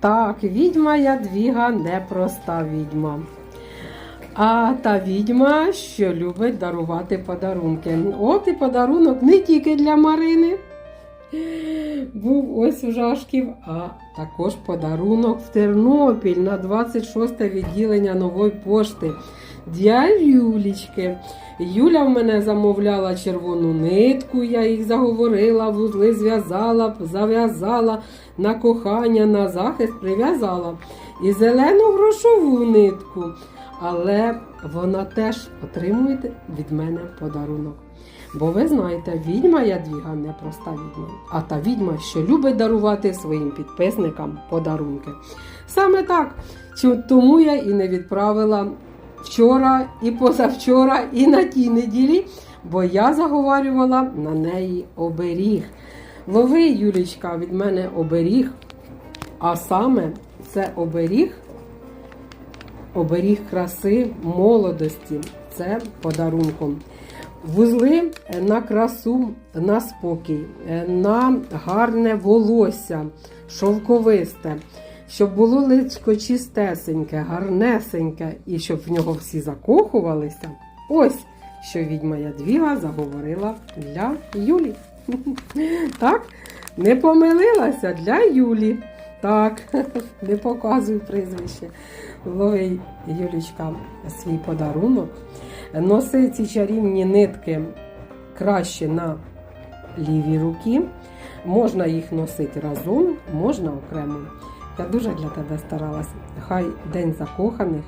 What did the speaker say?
Так, відьма Ядвіга непроста відьма. А та відьма, що любить дарувати подарунки. От і подарунок не тільки для Марини. Був ось у Жашків, а також подарунок в Тернопіль на 26 відділення нової пошти для Юлічки. Юля в мене замовляла червону нитку, я їх заговорила, вузли зв'язала, зав'язала на кохання, на захист прив'язала. І зелену грошову нитку. Але вона теж отримує від мене подарунок. Бо ви знаєте, відьма Ядвіга не проста відьма, а та відьма, що любить дарувати своїм підписникам подарунки. Саме так. Тому я і не відправила вчора і позавчора, і на тій неділі, бо я заговарювала на неї оберіг. Лови, Юлічка, від мене оберіг. А саме це оберіг, оберіг краси, молодості. Це подарунком. Вузли на красу, на спокій, на гарне волосся, шовковисте, щоб було личко чистесеньке, гарнесеньке, і щоб в нього всі закохувалися. Ось що відьма Ядвіга заговорила для Юлі. Так, не помилилася для Юлі. Так, не показую прізвище. Лови, Юлічка, свій подарунок. Носи ці чарівні нитки краще на лівій руці. Можна їх носити разом, можна окремо. Я дуже для тебе старалась. Хай день закоханих